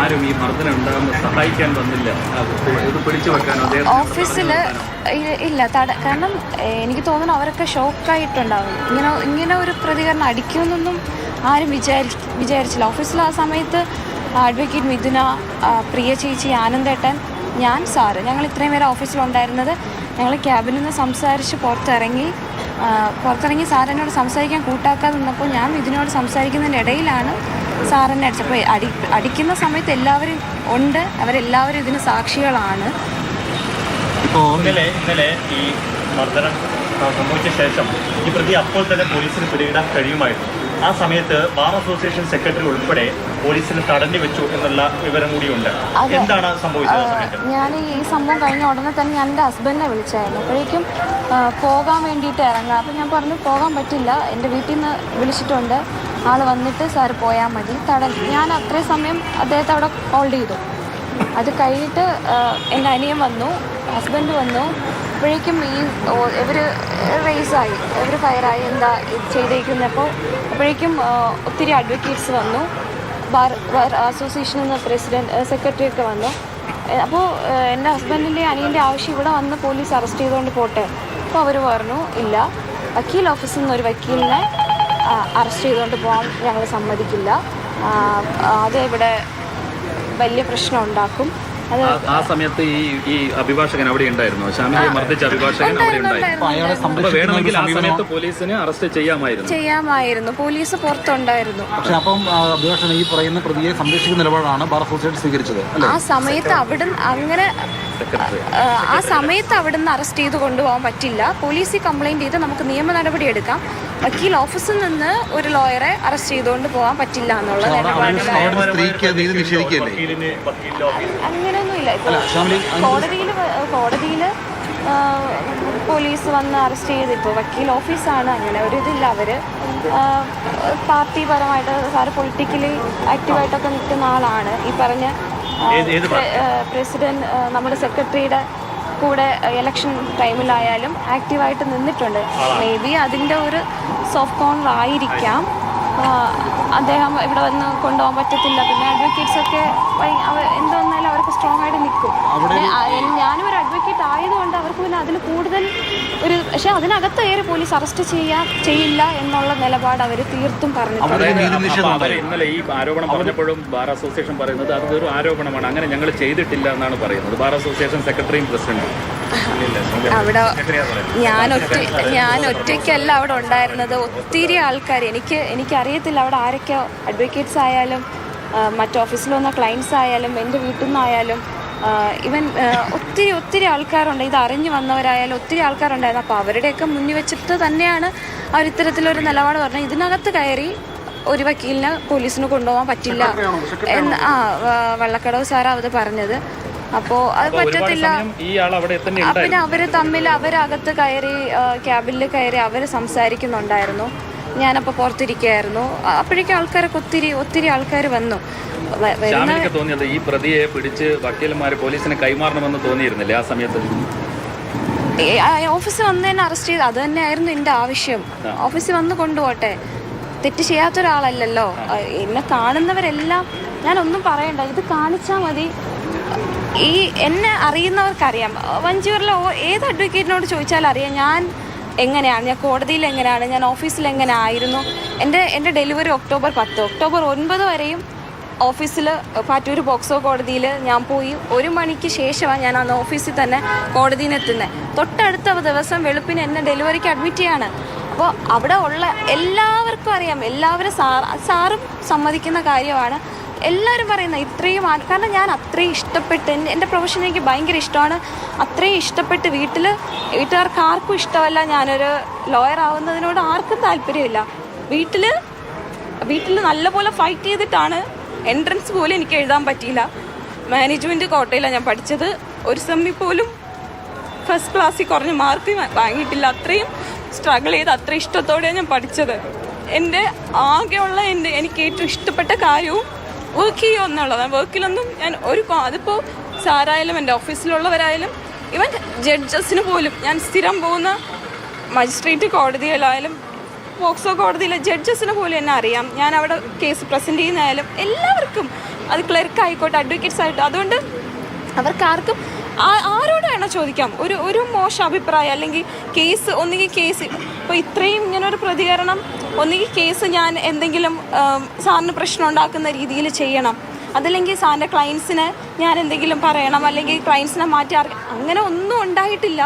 ആരും ഈ മർദ്ദനം ഉണ്ടാകുന്ന സഹായിക്കാൻ വന്നില്ല. ഇത് പിടിച്ചു വെക്കാനോ ഓഫീസിൽ ഓഫീസിൽ ഇല്ല തട കാരണം എനിക്ക് തോന്നുന്നു അവരൊക്കെ ഷോക്കായിട്ടുണ്ടാവും. ഇങ്ങനെ ഇങ്ങനെ ഒരു പ്രതികരണം അടിക്കുമെന്നൊന്നും ആരും വിചാരി വിചാരിച്ചില്ല. ഓഫീസിൽ ആ സമയത്ത് അഡ്വക്കേറ്റ് മിഥുന പ്രിയ ചേച്ചി ആനന്ദേട്ടൻ ഞാൻ സാറ് ഞങ്ങൾ ഇത്രയും പേരെ ഓഫീസിലുണ്ടായിരുന്നത്. ഞങ്ങൾ ക്യാബിൽ നിന്ന് സംസാരിച്ച് പുറത്തിറങ്ങി പുറത്തിറങ്ങി സാറിനോട് സംസാരിക്കാൻ കൂട്ടാക്കാതെ നിന്നപ്പോൾ ഞാൻ ഇതിനോട് സംസാരിക്കുന്നതിന്റെ ഇടയിലാണ് സാറിനെ അടിച്ചപ്പോൾ അടി അടിക്കുന്ന സമയത്ത് എല്ലാവരും ഉണ്ട്. അവരെല്ലാവരും ഇതിന് സാക്ഷികളാണ്. ഇന്നലെ ഇന്നലെ ഈ മർദ്ദനം സംഭവിച്ച ശേഷം ഈ പ്രതി അപ്പോൾ തന്നെ പോലീസിന് പിടിയിടാൻ കഴിയുമായിരുന്നു. ആ സമയത്ത് ബാർ അസോസിയേഷൻ സെക്രട്ടറി ഉൾപ്പെടെ പോലീസിന് തടഞ്ഞു വെച്ചു എന്നുള്ള വിവരം കൂടിയുണ്ട്. എന്താണ് സംഭവിച്ചത് ഞാൻ ഈ സംഭവം കഴിഞ്ഞ ഉടനെ തന്നെ ഞാൻ എന്റെ ഹസ്ബൻഡിനെ വിളിച്ചായിരുന്നു. അപ്പോഴേക്കും പോകാൻ വേണ്ടിയിട്ട് ഇറങ്ങുക. അപ്പം ഞാൻ പറഞ്ഞു പോകാൻ പറ്റില്ല. എന്റെ വീട്ടിൽ നിന്ന് വിളിച്ചിട്ടുണ്ട്. ആൾ വന്നിട്ട് സാർ പോയാൽ മതി. തട ഞാൻ അത്രയും സമയം അദ്ദേഹത്തെ അവിടെ ഹോൾഡ് ചെയ്തു. അത് കഴിഞ്ഞിട്ട് എന്റെ അനിയൻ വന്നു ഹസ്ബൻഡ് വന്നു. അപ്പോഴേക്കും ഈ ഇവർ റേസായി ഇവർ ഫയറായി എന്താ ചെയ്തേക്കുന്നപ്പോൾ അപ്പോഴേക്കും ഒത്തിരി അഡ്വക്കേറ്റ്സ് വന്നു. ബാർ ബാർ അസോസിയേഷൻ എന്ന പ്രസിഡന്റ് സെക്രട്ടറി ഒക്കെ വന്നു. അപ്പോൾ എന്റെ ഹസ്ബൻഡിന്റെ അനിയന്റെ ആവശ്യം ഇവിടെ വന്ന് പോലീസ് അറസ്റ്റ് ചെയ്തുകൊണ്ട് പോട്ടെ? അപ്പോൾ അവർ പറഞ്ഞു ഇല്ല. വക്കീൽ ഓഫീസിൽ നിന്ന് ഒരു വക്കീലിനെ അറസ്റ്റ് ചെയ്തുകൊണ്ട് പോകാൻ ഞങ്ങൾ സമ്മതിക്കില്ല. അത് ഇവിടെ വലിയ പ്രശ്നം ഉണ്ടാക്കും. ആ- സമയത്ത് ഈ ഈ അഭിഭാഷകൻ അവിടെ ഉണ്ടായിരുന്നു. ഷാമിലിയെ മർദ്ദിച്ച അഭിഭാഷകൻ അവിടെ ഉണ്ടായിരുന്നു വേണമെങ്കിൽ ആ സമയത്ത് പോലീസിനെ അറസ്റ്റ് ചെയ്യാമായിരുന്നു. ചെയ്യാമായിരുന്നു. പോലീസ് പുറത്തുണ്ടായിരുന്നു. പക്ഷെ അപ്പം അഭിഭാഷകൻ ഈ പറയുന്ന പ്രതിയെ സംരക്ഷിക്കുന്ന നിലപാടാണ് ബാർ അസോസിയേറ്റ് സ്വീകരിച്ചത് അല്ലേ? ആ സമയത്ത് അവിടെ അങ്ങനെ ആ, സമയത്ത് അവിടുന്ന് അറസ്റ്റ് ചെയ്ത് കൊണ്ടുപോകാൻ പറ്റില്ല. പോലീസിൽ കംപ്ലൈന്റ് ചെയ്ത് നമുക്ക് നിയമ നടപടി എടുക്കാം. വക്കീൽ ഓഫീസിൽ നിന്ന് ഒരു ലോയറെ അറസ്റ്റ് ചെയ്തുകൊണ്ട് പോകാൻ പറ്റില്ല എന്നുള്ള അങ്ങനെയൊന്നുമില്ല. കോടതിയിൽ കോടതിയിൽ പോലീസ് വന്ന് അറസ്റ്റ് ചെയ്ത് ഇപ്പോൾ വക്കീൽ ഓഫീസാണ് അങ്ങനെ ഒരു ഇതില്ല അവർ പാർട്ടി പരമായിട്ട് സാറ് പൊളിറ്റിക്കലി ആക്റ്റീവായിട്ടൊക്കെ നിൽക്കുന്ന ആളാണ്. ഈ പറഞ്ഞ പ്രസിഡന്റ് നമ്മുടെ സെക്രട്ടറിയുടെ കൂടെ ഇലക്ഷൻ ടൈമിലായാലും ആക്റ്റീവായിട്ട് നിന്നിട്ടുണ്ട്. മേ ബി അതിന്റെ ഒരു സോഫ്റ്റ് കോർണർ ആയിരിക്കാം ആ, അദ്ദേഹം ഇവിടെ വന്ന് കൊണ്ടുപോകാൻ പറ്റത്തില്ല. പിന്നെ അഡ്വക്കേറ്റ്സ് ഒക്കെ ഭയ- അവ എന്ത് വന്നാലും അവർക്ക് സ്ട്രോങ് ആയിട്ട് നിൽക്കും. ഞാനും ഒരു അഡ്വക്കേറ്റ് ആയതുകൊണ്ട് അവർക്ക് പിന്നെ അതിൽ കൂടുതൽ ഒരു പക്ഷെ അതിനകത്ത് കയറി പോലീസ് അറസ്റ്റ് ചെയ്യാ ചെയ്യില്ല എന്നുള്ള നിലപാട് അവർ തീർത്തും അവർ ഇന്നലെ ഈ ആരോപണം പറഞ്ഞപ്പോഴും ബാർ അസോസിയേഷൻ പറയുന്നത് അതൊരു ആരോപണമാണ്. അങ്ങനെ ഞങ്ങൾ ചെയ്തിട്ടില്ല എന്നാണ് പറയുന്നത്. ബാർ അസോസിയേഷൻ സെക്രട്ടറിയും പ്രസിഡന്റും. അവിടെ ഞാൻ ഒറ്റ ഞാൻ ഒറ്റയ്ക്കല്ല അവിടെ ഉണ്ടായിരുന്നത്. ഒത്തിരി ആൾക്കാർ എനിക്ക് എനിക്കറിയത്തില്ല അവിടെ ആരൊക്കെ അഡ്വക്കേറ്റ്സ് ആയാലും മറ്റ് ഓഫീസിൽ വന്ന ക്ലയൻസ് ആയാലും എന്റെ വീട്ടിൽ നിന്നായാലും ഇവൻ ഒത്തിരി ഒത്തിരി ആൾക്കാരുണ്ട്. ഇത് അറിഞ്ഞു വന്നവരായാലും ഒത്തിരി ആൾക്കാരുണ്ടായിരുന്നു. അപ്പോൾ അവരുടെയൊക്കെ മുന്നിൽ വെച്ചിട്ട് തന്നെയാണ് അവർ ഇത്തരത്തിലൊരു നിലപാട് പറഞ്ഞത്. ഇതിനകത്ത് കയറി ഒരു വക്കീലിനെ പോലീസിന് കൊണ്ടുപോകാൻ പറ്റില്ല എന്ന് ആ വള്ളക്കടവ് സാറാണ് അത് പറഞ്ഞത്. അപ്പോൾ അത് പറ്റത്തില്ല. പിന്നെ അവർ തമ്മിൽ അവരകത്ത് കയറി ക്യാബിനിൽ കയറി അവർ സംസാരിക്കുന്നുണ്ടായിരുന്നു. ഞാനപ്പോൾ പുറത്തിരിക്കുകയായിരുന്നു. അപ്പോഴേക്കും ആൾക്കാരൊക്കെ ഒത്തിരി ഒത്തിരി ആൾക്കാർ വന്നു. ഷാമിലിക്ക് തോന്നിയത് ഈ പ്രതിയെ പിടിച്ച് വക്കീലന്മാര് പോലീസിനെ കൈമാറണമെന്ന് തോന്നിയിരുന്നില്ലേ ആ സമയത്ത്? ഓഫീസിൽ വന്ന് തന്നെ അറസ്റ്റ് ചെയ്ത് അത് തന്നെയായിരുന്നു എന്റെ ആവശ്യം. ഓഫീസിൽ വന്ന് കൊണ്ടുപോട്ടെ. തെറ്റ് ചെയ്യാത്ത ഒരാളല്ലല്ലോ. എന്നെ കാണുന്നവരെല്ലാം ഞാനൊന്നും പറയണ്ട ഇത് കാണിച്ചാ മതി. ഈ എന്നെ അറിയുന്നവർക്കറിയാം. വഞ്ചൂരിലെ ഏത് അഡ്വക്കേറ്റിനോട് ചോദിച്ചാൽ അറിയാം ഞാൻ എങ്ങനെയാണ്? ഞാൻ കോടതിയിൽ എങ്ങനെയാണ്? ഞാൻ ഓഫീസിൽ എങ്ങനെ ആയിരുന്നു? എന്റെ എന്റെ ഡെലിവറി ഒക്ടോബർ പത്ത്. ഒക്ടോബർ ഒൻപത് വരെയും ഓഫീസിൽ പാറ്റൂർ ബോക്സോ കോടതിയിൽ ഞാൻ പോയി. ഒരു മണിക്ക് ശേഷമാണ് ഞാൻ അന്ന് ഓഫീസിൽ തന്നെ കോടതിയിൽ എത്തുന്നത്. തൊട്ടടുത്ത ദിവസം വെളുപ്പിന് എന്നെ ഡെലിവറിക്ക് അഡ്മിറ്റ് ചെയ്യാണ്. അപ്പോൾ അവിടെ ഉള്ള എല്ലാവർക്കും അറിയാം. എല്ലാവരും സാറും സമ്മതിക്കുന്ന കാര്യമാണ്. എല്ലാവരും പറയുന്ന ഇത്രയും കാരണം ഞാൻ അത്രയും ഇഷ്ടപ്പെട്ട് എന്റെ എന്റെ പ്രൊഫഷൻ എനിക്ക് ഭയങ്കര ഇഷ്ടമാണ്. അത്രയും ഇഷ്ടപ്പെട്ട് വീട്ടിൽ വീട്ടുകാർക്ക് ആർക്കും ഇഷ്ടമല്ല. ഞാനൊരു ലോയർ ആവുന്നതിനോട് ആർക്കും താല്പര്യമില്ല. വീട്ടിൽ വീട്ടിൽ നല്ലപോലെ ഫൈറ്റ് ചെയ്തിട്ടാണ് എൻട്രൻസ് പോലും എനിക്ക് എഴുതാൻ പറ്റിയില്ല. മാനേജ്മെന്റ് കോട്ടയിലാണ് ഞാൻ പഠിച്ചത്. ഒരു സെമ്മിൽ പോലും ഫസ്റ്റ് ക്ലാസ്സിൽ കുറഞ്ഞ മാർക്ക് വാങ്ങിയിട്ടില്ല. അത്രയും സ്ട്രഗിൾ ചെയ്ത് അത്ര ഇഷ്ടത്തോടെയാണ് ഞാൻ പഠിച്ചത്. എന്റെ ആകെയുള്ള എന്റെ എനിക്ക് ഏറ്റവും ഇഷ്ടപ്പെട്ട കാര്യവും വർക്ക് ചെയ്യുക എന്നുള്ളതാണ് വർക്കിലൊന്നും ഞാൻ ഒരു അതിപ്പോൾ സാറായാലും എന്റെ ഓഫീസിലുള്ളവരായാലും ഇവൻ ജഡ്ജസിന് പോലും ഞാൻ സ്ഥിരം പോകുന്ന മജിസ്ട്രേറ്റ് കോടതിയിലായാലും പോക്സോ കോടതിയിലെ ജഡ്ജസിന് പോലും എന്നെ അറിയാം. ഞാൻ അവിടെ കേസ് പ്രസന്റ് ചെയ്യുന്നതായാലും എല്ലാവർക്കും അത് ക്ലർക്ക് ആയിക്കോട്ടെ അഡ്വക്കേറ്റ്സ് ആയിട്ട് അതുകൊണ്ട് അവർക്ക് ആർക്കും ആ- ആരോട് വേണോ ചോദിക്കാം? ഒരു ഒരു മോശം അഭിപ്രായം അല്ലെങ്കിൽ കേസ് ഒന്നുകിൽ കേസ് ഇപ്പോൾ ഇത്രയും ഇങ്ങനെ ഒരു പ്രതികരണം ഒന്നുകിൽ കേസ് ഞാൻ എന്തെങ്കിലും സാറിന് പ്രശ്നം ഉണ്ടാക്കുന്ന രീതിയിൽ ചെയ്യണം. അതല്ലെങ്കിൽ സാറിന്റെ ക്ലയൻസിന് ഞാൻ എന്തെങ്കിലും പറയണം അല്ലെങ്കിൽ ക്ലയൻസിനെ മാറ്റി അങ്ങനെ ഒന്നും ഉണ്ടായിട്ടില്ല.